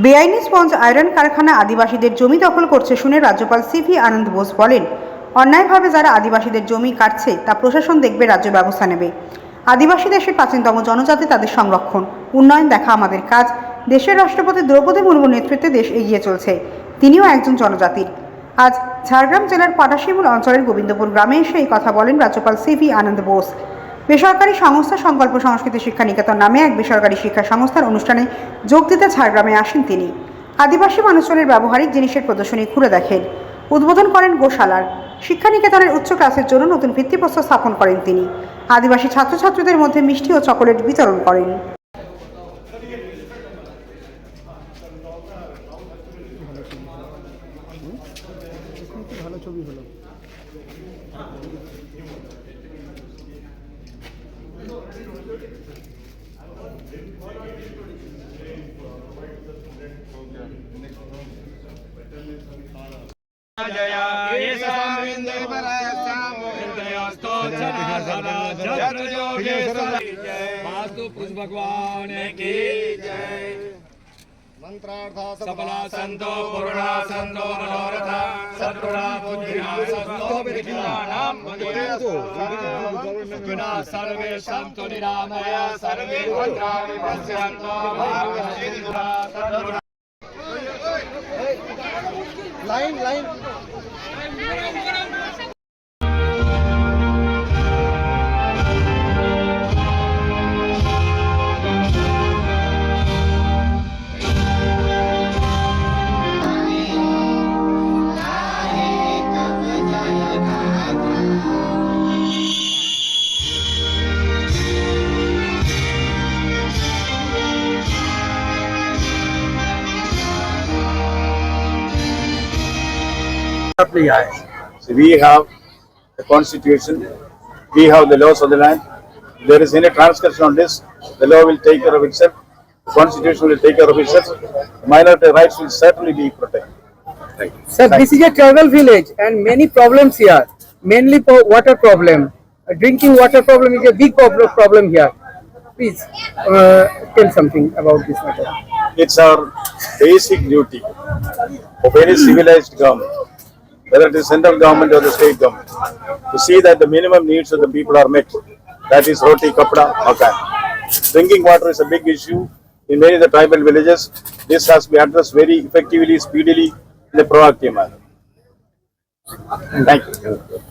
বেআইনি sponge iron কারখানা আদিবাসীদের জমি দখল করছে শুনে রাজ্যপাল সিভি আনন্দ বোস বলেন, অন্যায়ভাবে যারা আদিবাসীদের জমি কাটছে, তা প্রশাসন দেখবে, রাজ্য ব্যবস্থা নেবে। আদিবাসী দেশের প্রাচীনতম জনজাতি তাদের সংরক্ষণ, উন্নয়ন দেখা আমাদের কাজ, দেশের রাষ্ট্রপতি দ্রৌপদী মুর্মুর নেতৃত্বে দেশ এগিয়ে চলছে, তিনিও একজন জনজাতির। আজ ঝাড়গ্রাম জেলার পাটাশিমুল অঞ্চলের গোবিন্দপুর গ্রামে এসে এই কথা বলেন রাজ্যপাল সিভি আনন্দ বোস। বেসরকারি সংস্থা সংকল্প সংস্কৃতি শিক্ষা নিকেতন নামে এক বেসরকারি শিক্ষা সংস্থার অনুষ্ঠানে যোগ দিতে ঝাড়গ্রামে আসেন তিনি। আদিবাসী মানুষজনের ব্যবহারিক জিনিসের প্রদর্শনী ঘুরে দেখেন। উদ্বোধন করেন গোশালার। শিক্ষা নিকেতনের উচ্চ ক্লাসের জন্য নতুন ভিত্তিপ্রস্তর স্থাপন করেন তিনি। আদিবাসী ছাত্রছাত্রীদের মধ্যে মিষ্টি ও চকোলেট বিতরণ করেন। ছবি হলো जया जय मास्तु पुष भगवान की जय। मंत्रार्था सबला संतो पूर्णा संतो मनोरथा सद्गुणा बुद्धिना संतो विद्यानां गुणा सर्वे संतो निरामया सर्वे भद्राणि पश्यन्तो भागवतीर्था सद्गुणा line line So we have the constitution, we have the laws of the land. If there is any transgression on this, the law will take care of itself, the constitution will take care of itself, minority rights will certainly be protected. Thank you. Sir, this is a tribal village and many problems here, mainly for water problem. Uh, Drinking water problem is a big problem here. Please uh, tell something about this matter. It's our basic duty of any civilized government, whether it is central government or the state government, to see that the minimum needs of the people are met. That is roti, kapda, makan. Drinking water is a big issue in many of the tribal villages. This has to be addressed very effectively, speedily, in a proactive manner. Thank you.